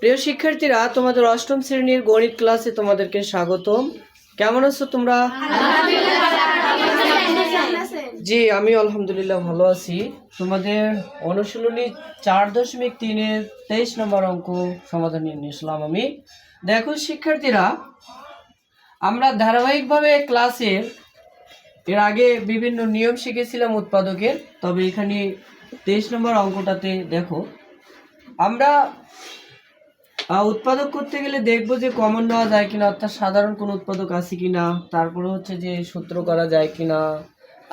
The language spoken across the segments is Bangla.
প্রিয় শিক্ষার্থীরা, তোমাদের অষ্টম শ্রেণির গণিত ক্লাসে তোমাদেরকে স্বাগতম। কেমন আছো তোমরা? জি আমি আলহামদুলিল্লাহ ভালো আছি। তোমাদের অনুশীলনী চার দশমিক তিনের তেইশ নম্বর অঙ্ক সমাধান নিয়ে নিয়েছিলাম আমি। দেখো শিক্ষার্থীরা, আমরা ধারাবাহিকভাবে ক্লাসের, এর আগে বিভিন্ন নিয়ম শিখেছিলাম উৎপাদকের, তবে এখানে তেইশ নম্বর অঙ্কটাতে দেখো, আমরা উৎপাদক করতে গেলে দেখব যে কমন নেওয়া যায় কিনা অর্থাৎ সাধারণ কোনো উৎপাদক আছে কিনা। তারপরে হচ্ছে যে সূত্র করা যায় কিনা।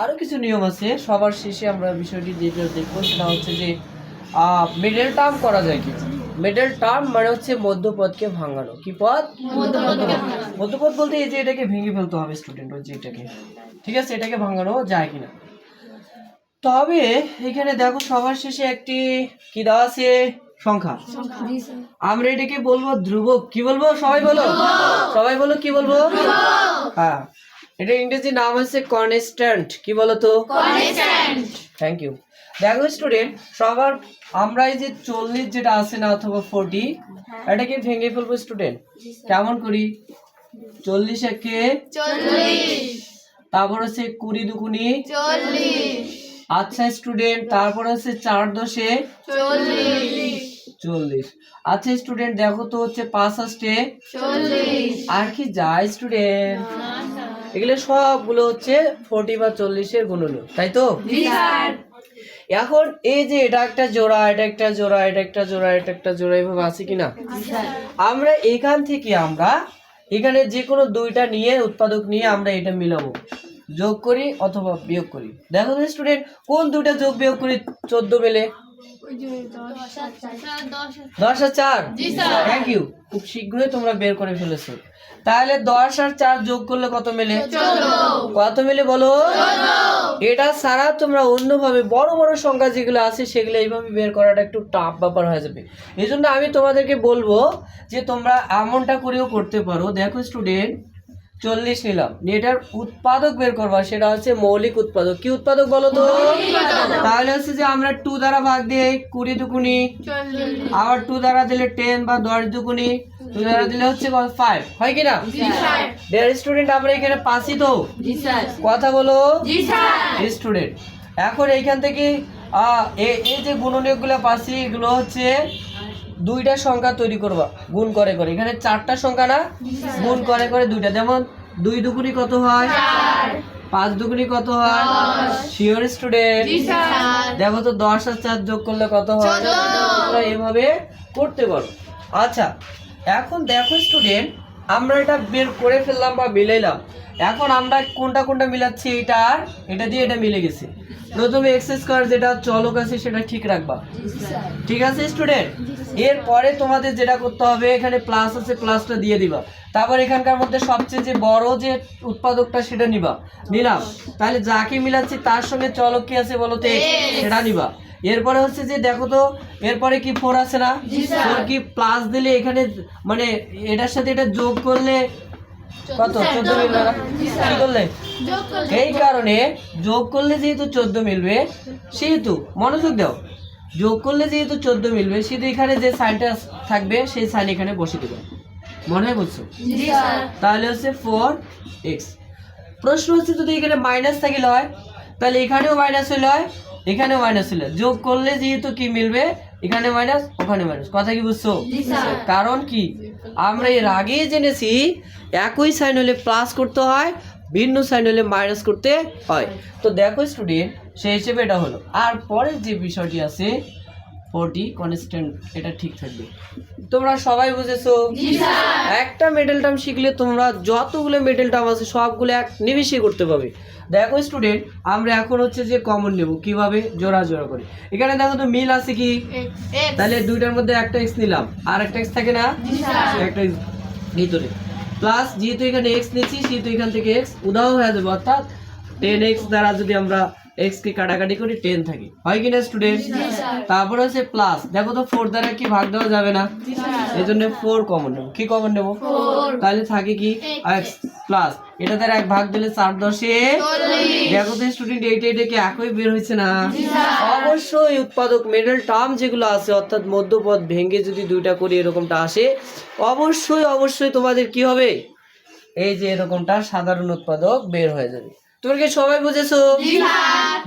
আরও কিছু নিয়ম আছে সবার শেষে আমরা বিষয়টি যেটা দেখব সেটা হচ্ছে যে মিডল টার্ম করা যায় কি? মিডল টার্ম মানে হচ্ছে মধ্যপদকে ভাঙানো। কি পদ মধ্যপদ মধ্যপদ বলতে এই যে এটাকে ভেঙে ফেলতে হবে স্টুডেন্ট ওই যে এটাকে। ঠিক আছে? এটাকে ভাঙানো যায় কিনা? তবে এখানে দেখো সবার শেষে একটি কি দেওয়া আছে? সংখ্যা। আমরা এটাকে বলব ধ্রুবক। কি বলব? সবাই বলো? সবাই বলো কি বলব? হ্যাঁ। এটা ইংরেজি নাম হচ্ছে কনস্ট্যান্ট কি বলো তো থ্যাংক ইউ দেখো স্টুডেন্ট সবার আমরা এই যে চল্লিশ যেটা আছে না অথবা ফোরটি এটাকে ভেঙে ফেলব স্টুডেন্ট কেমন করি? চল্লিশ একে তারপর হচ্ছে কুড়ি দুকুনি আচ্ছা স্টুডেন্ট তারপর হচ্ছে চার দশে চল্লিশ। আচ্ছা স্টুডেন্ট দেখো তো হচ্ছে পাঁচ আসতে আর কি যায় স্টুডেন্ট এগুলো সবগুলো হচ্ছে ফোর্টি বা চল্লিশের গুণনীয় তাই তো? এখন এই যে এটা একটা জোড়া এটা একটা জোড়া এটা একটা জোড়া এটা একটা জোড়া এভাবে আছে কিনা আমরা এখান থেকে আমরা এখানে যে কোনো দুইটা নিয়ে উৎপাদক নিয়ে আমরা এটা মিলাবো। যোগ করি অথবা বিয়োগ করি। দেখো স্টুডেন্ট কোন দুইটা যোগ বিয়োগ করি? চোদ্দ মেলে দশ আর চার। থ্যাংক ইউ খুব শীঘ্রই তোমরা বের করে ফেলেছো। তাহলে দশ আর চার যোগ করলে কত মেলে? কত মেলে বলো? এটা ছাড়া তোমরা অন্যভাবে বড় বড় সংখ্যা যেগুলো আছে সেগুলো এইভাবে বের করাটা একটু টাফ ব্যাপার হয়ে যাবে। এই জন্য আমি তোমাদেরকে বলব যে তোমরা এমনটা করেও করতে পারো। দেখো স্টুডেন্ট চল্লিশ নিলাম। নিয়ে এটার উৎপাদক বের করবা সেটা হচ্ছে মৌলিক উৎপাদক। কি উৎপাদক বলো তো? তাহলে হচ্ছে যে আমরা টু দ্বারা ভাগ দিয়ে কুড়ি দুকুনি আবার টু দ্বারা দিলে টেন বা দশ দুকুনি টু দ্বারা দিলে হচ্ছে ফাইভ। হয় কিনা? ডিয়ার স্টুডেন্ট আমরা এখানে পাসি তো? কথা বলো। স্টুডেন্ট এখন এইখান থেকে এই যে গুণনীয়কগুলো পাচ্ছি এগুলো হচ্ছে দুইটা সংখ্যা তৈরি করবা গুণ করে করে। এখানে চারটা সংখ্যা না? গুণ করে করে দুইটা। যেমন দুই দুগুনি কত হয়? পাঁচ দুগুনি কত হয়? শিওর স্টুডেন্ট দেখো তো দশ আর চার যোগ করলে কত হয়? এভাবে করতে পারো। আচ্ছা এখন দেখো স্টুডেন্ট আমরা এটা বের করে ফেললাম বা মিলাইলাম। এখন আমরা কোনটা কোনটা মিলাচ্ছি? এটা আর এটা দিয়ে এটা মিলে গেছে। প্রথমে এক্স স্কোয়ার যেটা চলক আছে সেটা ঠিক রাখবা। ঠিক আছে স্টুডেন্ট এরপরে তোমাদের যেটা করতে হবে এখানে প্লাস আছে প্লাসটা দিয়ে দিবা। তারপর এখানকার মধ্যে সবচেয়ে যে বড় যে উৎপাদকটা সেটা নিবা। নিলাম। তাহলে যাকে মিলাচ্ছি তার সঙ্গে চলক কি আছে বলো তো? সেটা নিবা। এরপরে হচ্ছে যে দেখো তো এরপরে কি ফোর আছে না? ফোর কি প্লাস দিলে এখানে মানে এটার সাথে এটা যোগ করলে কত? চোদ্দ মিলবে না কি করলে? এই কারণে যোগ করলে যেহেতু চোদ্দ মিলবে সেহেতু মনোযোগ দাও। যোগ করলে যেহেতু চোদ্দ মিলবে সেহেতু এখানে যে সাইনটা থাকবে সেই সাইন এখানে বসে দেবে। মনে হয় বলছো তাহলে হচ্ছে ফোর এক্স প্রশ্ন হচ্ছে যদি এখানে মাইনাস থাকিলে হয় তাহলে এখানেও মাইনাস হইলে হয় এখানেও মাইনাস হইলে যোগ করলে যেহেতু কি মিলবে? এখানে মাইনাস ওখানে মাইনাস কথা কি বুঝছ? কারণ কি? আমরা এর আগে জেনেছি একই সাইন হলে প্লাস করতে হয় ভিন্ন সাইন হলে মাইনাস করতে হয়। তো দেখো স্টুডেন্ট সেই হিসেবে এটা হলো। আর পরের যে বিষয়টি আছে ফোরটি কনস্ট্যান্ট এটা ঠিক থাকবে। তোমরা সবাই বুঝেছ? একটা মেডেল টার্ম শিখলে তোমরা যতগুলো মেডেল টার্ম আছে সবগুলো এক নিমিশে করতে পারবে। দেখো স্টুডেন্ট আমরা এখন হচ্ছে যে কমন নেব কীভাবে? জোড়া জোড়া করে। এখানে দেখো তো মিল আছে কি? তাহলে দুইটার মধ্যে একটা এক্স নিলাম। আর একটা এক্স থাকে না? একটা x ভিতরে। প্লাস যেহেতু এখানে এক্স নিচ্ছি সেহেতু এখান থেকে এক্স উদাহ হয়ে যাবে অর্থাৎ টেন এক্স দ্বারা যদি আমরা এক্স কে কাটাকাটি করে টেন থাকে। হয় কি না স্টুডেন্ট তারপর হচ্ছে প্লাস দেখো তো ফোর দ্বারা কি ভাগ দেওয়া যাবে না? এই জন্য ফোর কমন নেব। কি কমন নেব? তাহলে থাকে কি? এক্স প্লাস এটা দ্বারা এক ভাগ দিলে চার দশে দেখো তো স্টুডেন্ট এইটা এটা কি একই বের হয়েছে না? অবশ্যই উৎপাদক মিডল টার্ম যেগুলো আছে অর্থাৎ মধ্যপদ ভেঙে যদি দুইটা করি এরকমটা আসে অবশ্যই অবশ্যই তোমাদের কি হবে? এই যে এরকমটা সাধারণ উৎপাদক বের হয়ে যাবে। তোমরা কি সবাই বুঝেছ?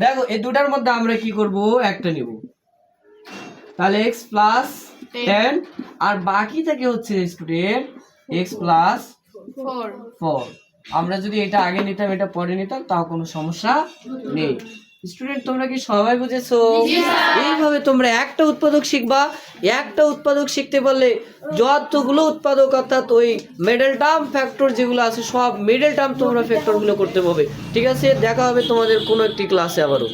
দেখো এই দুটার মধ্যে আমরা কি করব? একটা নিব। তাহলে এক্স প্লাস টেন আর বাকি থাকে হচ্ছে স্টুডেন্ট এক্স প্লাস ফোর আমরা যদি এটা আগে নিতাম এটা পরে নিতাম তাও কোনো সমস্যা নেই। স্টুডেন্ট তোমরা কি সবাই বুঝেছ? এইভাবে তোমরা একটা উৎপাদক শিখবা একটা উৎপাদক শিখতে পারলে যতগুলো উৎপাদক অর্থাৎ ওই মিডল টার্ম ফ্যাক্টর যেগুলো আছে সব মিডল টার্ম তোমরা ফ্যাক্টরগুলো করতে পারবে। ঠিক আছে? দেখা হবে তোমাদের কোনো একটি ক্লাসে আবারও।